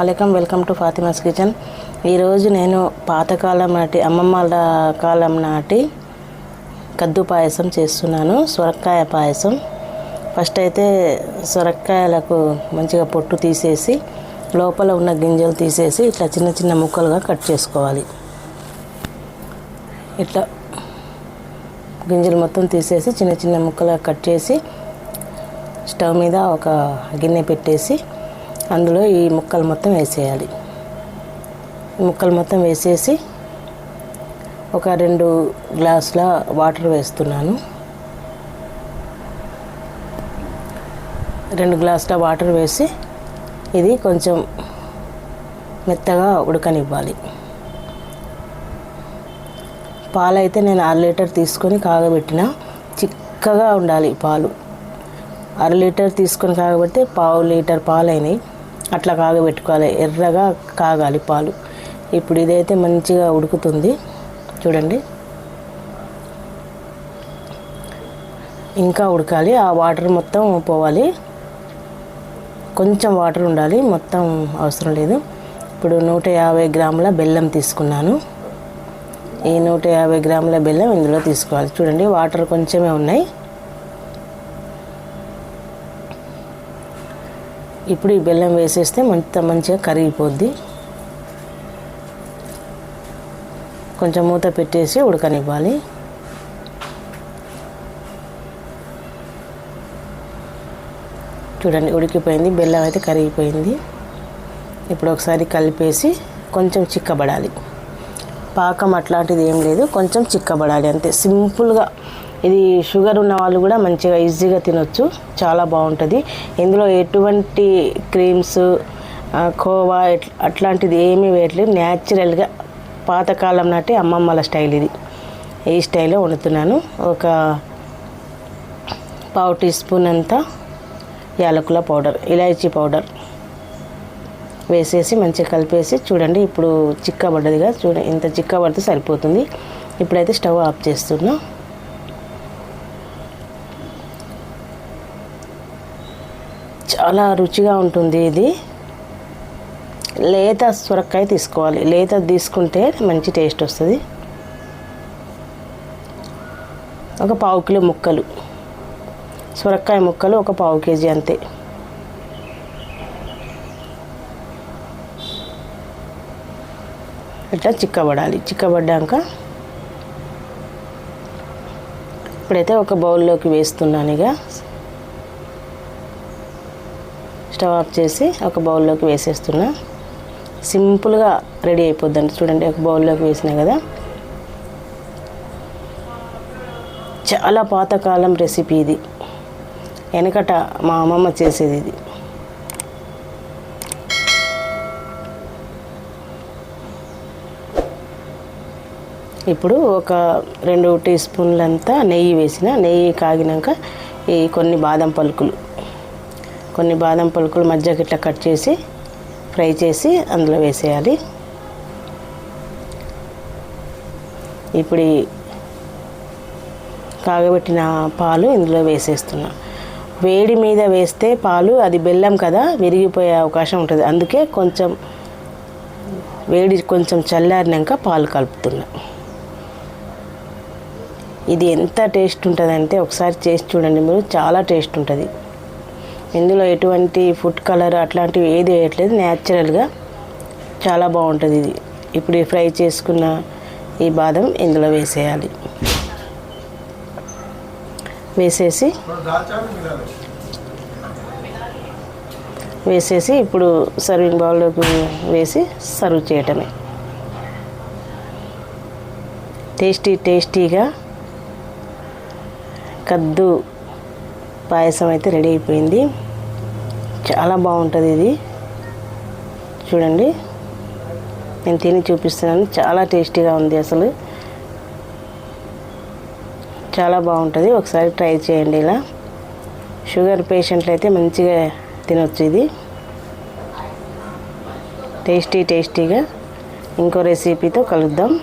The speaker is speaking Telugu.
Welcome welcome to Fatima's kitchen. ఈరోజు నేను పాతకాలం నాటి అమ్మమ్మల కాలం నాటి కద్దు పాయసం చేస్తున్నాను సొరకాయ పాయసం. ఫస్ట్ అయితే సొరకాయలకు మంచిగా పొట్టు తీసేసి లోపల ఉన్న గింజలు తీసేసి ఇట్లా చిన్న చిన్న ముక్కలుగా కట్ చేసుకోవాలి. ఇట్లా గింజలు మొత్తం తీసేసి చిన్న చిన్న ముక్కలుగా కట్ చేసి స్టవ్ మీద ఒక గిన్నె పెట్టేసి అందులో ఈ ముక్కలు మొత్తం వేసేయాలి. ముక్కలు మొత్తం వేసేసి ఒక రెండు గ్లాసుల వాటర్ వేస్తున్నాను. రెండు గ్లాసుల వాటర్ వేసి ఇది కొంచెం మెత్తగా ఉడకనివ్వాలి. పాలైతే నేను అర లీటర్ తీసుకొని కాగబెట్టిన చిక్కగా ఉండాలి పాలు. అర లీటర్ తీసుకొని కాగబెడితే పావు లీటర్ పాలు అయినాయి అట్లా కాగబెట్టుకోవాలి. ఎర్రగా కాగాలి పాలు. ఇప్పుడు ఇదైతే మంచిగా ఉడుకుతుంది. చూడండి. ఇంకా ఉడకాలి. ఆ వాటర్ మొత్తం పోవాలి. కొంచెం వాటర్ ఉండాలి. మొత్తం అవసరం లేదు. ఇప్పుడు నూట యాభై గ్రాముల బెల్లం తీసుకున్నాను. ఈ నూట యాభై గ్రాముల బెల్లం ఇందులో తీసుకోవాలి. చూడండి వాటర్ కొంచెమే ఉన్నాయి. ఇప్పుడు ఈ బెల్లం వేసేస్తే మంత మంచిగా కరిగిపోద్ది. కొంచెం మూత పెట్టేసి ఉడకనివ్వాలి. చూడండి ఉడికిపోయింది బెల్లం అయితే కరిగిపోయింది. ఇప్పుడు ఒకసారి కలిపేసి కొంచెం చిక్కబడాలి. పాకం అట్లాంటిది ఏం లేదు కొంచెం చిక్కబడాలి అంతే. సింపుల్గా ఇది షుగర్ ఉన్న వాళ్ళు కూడా మంచిగా ఈజీగా తినొచ్చు. చాలా బాగుంటుంది. ఇందులో ఎటువంటి క్రీమ్స్ కోవా అట్లాంటిది ఏమీ వేయట్లేదు. న్యాచురల్గా పాతకాలం నాటి అమ్మమ్మల స్టైల్ ఇది. ఈ స్టైల్లో వండుతున్నాను. ఒక పావు టీ స్పూన్ అంతా యాలకుల పౌడర్ ఇలాచీ పౌడర్ వేసేసి మంచిగా కలిపేసి చూడండి. ఇప్పుడు చిక్కబడ్డదిగా చూడండి ఇంత చిక్కబడితే సరిపోతుంది. ఇప్పుడైతే స్టవ్ ఆఫ్ చేస్తున్నాను చాలా రుచిగా ఉంటుంది ఇది. లేత సొరకాయ తీసుకోవాలి. లేత తీసుకుంటే మంచి టేస్ట్ వస్తుంది. ఒక పావు కిలో ముక్కలు. సొరకాయ ముక్కలు ఒక పావు కేజీ అంతే. ఇట్లా చిక్కబడాలి. చిక్కబడ్డాక ఇప్పుడైతే ఒక బౌల్లోకి వేస్తున్నాను ఇక. స్టవ్ ఆఫ్ చేసి ఒక బౌల్లోకి వేసేస్తున్నా. సింపుల్గా రెడీ అయిపోద్దండి. చూడండి ఒక బౌల్లోకి వేసినా కదా. చాలా పాతకాలం రెసిపీ ఇది. వెనకట మా అమ్మమ్మ చేసేది ఇది. ఇప్పుడు ఒక రెండు టీ స్పూన్లంతా నెయ్యి వేసిన నెయ్యి కాగినాక ఈ కొన్ని బాదం పలుకులు. కొన్ని బాదం పలుకులు మధ్యకి ఇట్లా కట్ చేసి ఫ్రై చేసి అందులో వేసేయాలి. ఇప్పుడు కాగబెట్టిన పాలు ఇందులో వేసేస్తున్నా. వేడి మీద వేస్తే పాలు అది బెల్లం కదా విరిగిపోయే అవకాశం ఉంటుంది. అందుకే కొంచెం వేడి కొంచెం చల్లారినాక పాలు కలుపుతున్నా. ఇది ఎంత టేస్ట్ ఉంటుందంటే ఒకసారి చేసి చూడండి మీరు చాలా టేస్ట్ ఉంటుంది. ఇందులో ఎటువంటి ఫుడ్ కలర్ అట్లాంటివి ఏది వేయట్లేదు న్యాచురల్గా చాలా బాగుంటుంది ఇది. ఇప్పుడు ఫ్రై చేసుకున్న ఈ బాదం ఇందులో వేసేయాలి. వేసేసి వేసేసి ఇప్పుడు సర్వింగ్ బౌల్లోకి వేసి సర్వ్ చేయటమే. టేస్టీ టేస్టీగా కద్దు పాయసం అయితే రెడీ అయిపోయింది. చాలా బాగుంటుంది ఇది. చూడండి. నేను తిని చూపిస్తున్నాను. చాలా టేస్టీగా ఉంది అసలు. చాలా బాగుంటుంది. ఒకసారి ట్రై చేయండి ఇలా. షుగర్ పేషెంట్లు అయితే మంచిగా తినొచ్చు ఇది. టేస్టీ టేస్టీగా. ఇంకో రెసిపీతో కలుద్దాం.